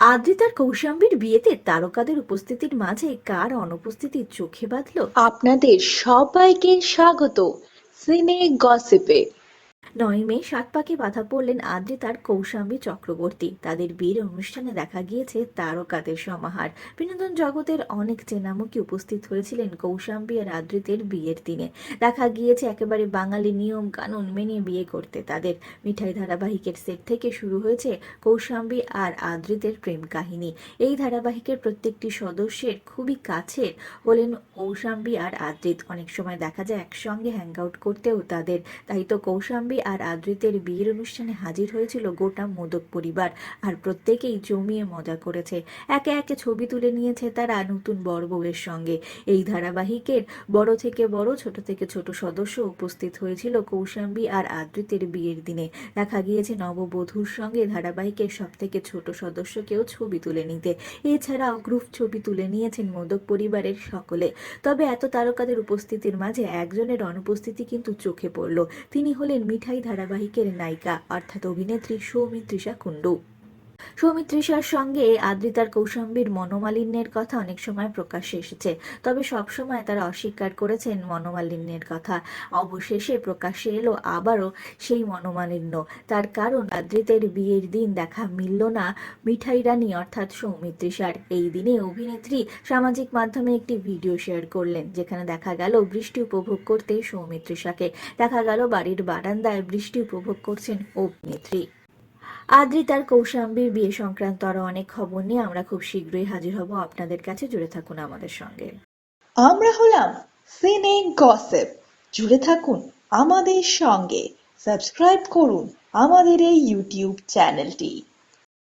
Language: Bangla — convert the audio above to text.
আদ্রিতার কৌশাম্বীর বিয়েতে তারকাদের উপস্থিতির মাঝে কার অনুপস্থিতি চোখে বাঁধল? আপনাদের সবাইকে স্বাগত। সিনে গসিপে। নয় মে সাত পাকে বাধা পড়লেন আদ্রিতার কৌশাম্বী চক্রবর্তী। তাদের বিয়ের অনুষ্ঠানে দেখা গিয়েছে তারকাদের সমাহার। বিনোদন জগতের অনেক চেনামুখী উপস্থিত হয়েছিলেন কৌশাম্বী আর আদ্রিতের বিয়ের দিনে। দেখা গিয়েছে একেবারে বাঙালি নিয়ম কানুন মেনে বিয়ে করতে। তাদের মিঠাই ধারাবাহিকের সেট থেকে শুরু হয়েছে কৌশাম্বী আর আদ্রিতের প্রেম কাহিনী। এই ধারাবাহিকের প্রত্যেকটি সদস্যের খুবই কাছের হলেন কৌশাম্বী আর আদ্রিত। অনেক সময় দেখা যায় একসঙ্গে হ্যাং আউট করতেও তাদের তাই তো কৌশাম্বী আর আদ্রিতের বিয়ের অনুষ্ঠানে হাজির হয়েছিল গোটা মোদক পরিবার আর প্রত্যেকেই জমিয়ে মজা করেছে। একে একে ছবি তুলে নিয়েছে তারা নতুন বড় বউয়ের সঙ্গে। এই ধারাবাহিকের বড় থেকে বড়, ছোট থেকে ছোট সদস্য উপস্থিত হয়েছিল কৌশাম্বী আর আদ্রিতের বিয়ের দিনে। দেখা গিয়েছে নববধূর সঙ্গে ধারাবাহিকের সব থেকে ছোট সদস্যকেও ছবি তুলে নিতে। এছাড়াও গ্রুপ ছবি তুলে নিয়েছেন মোদক পরিবারের সকলে। তবে এত তারকাদের উপস্থিতির মাঝে একজনের অনুপস্থিতি কিন্তু চোখে পড়ল। তিনি হলেন মিঠাই ধারাবাহিকের নায়িকা অর্থাৎ অভিনেত্রী সৌমিত্রিষা কুণ্ডু। সৌমিত্রিষার সঙ্গে আদ্রিতার কৌশম্বীর মনোমালিন্যের কথা অনেক সময় প্রকাশ্যে এসেছে। তবে সবসময় তারা অস্বীকার করেছেন মনোমালিন্যের কথা। অবশেষে প্রকাশ্যে এলো আবারও সেই মনোমালিন্য। তার কারণ আদ্রিতের বিয়ের দিন দেখা মিলল না মিঠাই রানী অর্থাৎ সৌমিত্রিষার। এই দিনে অভিনেত্রী সামাজিক মাধ্যমে একটি ভিডিও শেয়ার করলেন, যেখানে দেখা গেল বৃষ্টি উপভোগ করতে সৌমিত্রিষাকে। দেখা গেল বাড়ির বারান্দায় বৃষ্টি উপভোগ করছেন অভিনেত্রী। আদ্রিতার কৌশাম্বীর বিয়ে সংক্রান্ত আরও অনেক খবর নিয়ে আমরা খুব শীঘ্রই হাজির হব আপনাদের কাছে। জুড়ে থাকুন আমাদের সঙ্গে। আমরা হলাম সিনে গসিপ। জুড়ে থাকুন আমাদের সঙ্গে। সাবস্ক্রাইব করুন আমাদের এই ইউটিউব চ্যানেলটি।